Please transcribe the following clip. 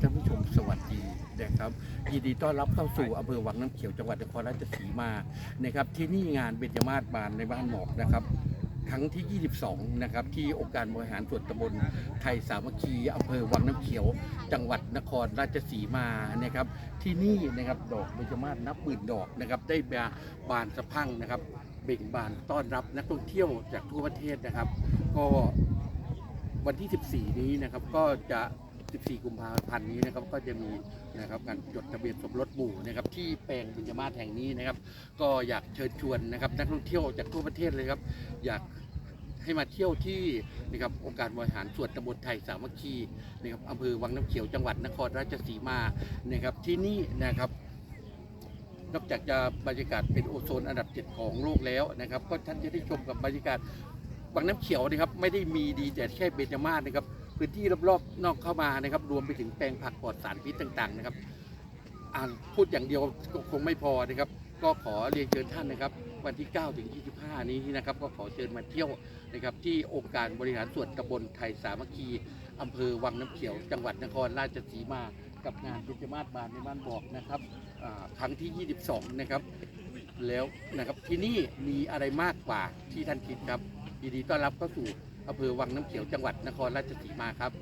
ท่านผู้ชมสวัสดีนะครับยินดีต้อนรับเข้าสู่อำเภอวังน้ำเขียวจังหวัดนครราชสีมานะครับที่นี่งานเบญจมาศบานในบ้านหมอกนะครับครั้งที่ 22 นะครับ ที่องค์การบริหารส่วนตำบลไทยสามัคคีอำเภอวังน้ำเขียว จังหวัดนครราชสีมานะครับ ที่นี่นะครับดอกเบญจมาศนับหมื่นดอกนะครับ ได้บานสะพังนะครับ เบ่งบานต้อนรับนักท่องเที่ยวจากทั่วประเทศนะครับ ก็วันที่ 14 นี้นะครับก็จะ 14 กุมภาพันธ์นี้นะครับก็จะมีนะครับการจดทะเบียนสมรสหมู่นะครับที่แปลงบุญมาศแห่งนี้นะครับ ก็อยากเชิญชวนนะครับนักท่องเที่ยวจากทั่วประเทศเลยครับอยากให้มาเที่ยวที่นะครับองค์การบริหารส่วนตำบลไทยสามัคคีนะครับอำเภอวังน้ำเขียวจังหวัดนครราชสีมานะครับที่นี่นะครับนอกจากจะบรรยากาศเป็นโอโซนอันดับเจ็ดของโลกแล้วนะครับ ก็ท่านจะได้ชมกับบรรยากาศวังน้ำเขียวนะครับ ไม่ได้มีดีแต่แค่เบญจมาศนะครับ พื้นที่รอบๆนอกเข้ามานะครับ รวมไปถึงแปลงผักปลอดสารพิษต่างๆนะครับอ่านพูดอย่างเดียวก็คงไม่พอนะครับ ก็ขอเรียนเชิญท่านนะครับ วันที่ 9 ถึง 25 นี้นะครับ ก็ขอเชิญมาเที่ยวนะครับ ที่องค์การบริหารส่วนตำบลไทยสามัคคีอำเภอวังน้ำเขียว จังหวัดนครราชสีมา กับงานเบญจมาศบานในบ้านบอกนะครับครั้งที่ 22 นะครับ แล้วนะครับที่นี่มีอะไรมากกว่าที่ท่านคิดครับยินดีต้อนรับเข้าสู่ อำเภอวังน้ำเขียวจังหวัดนครราชสีมาครับ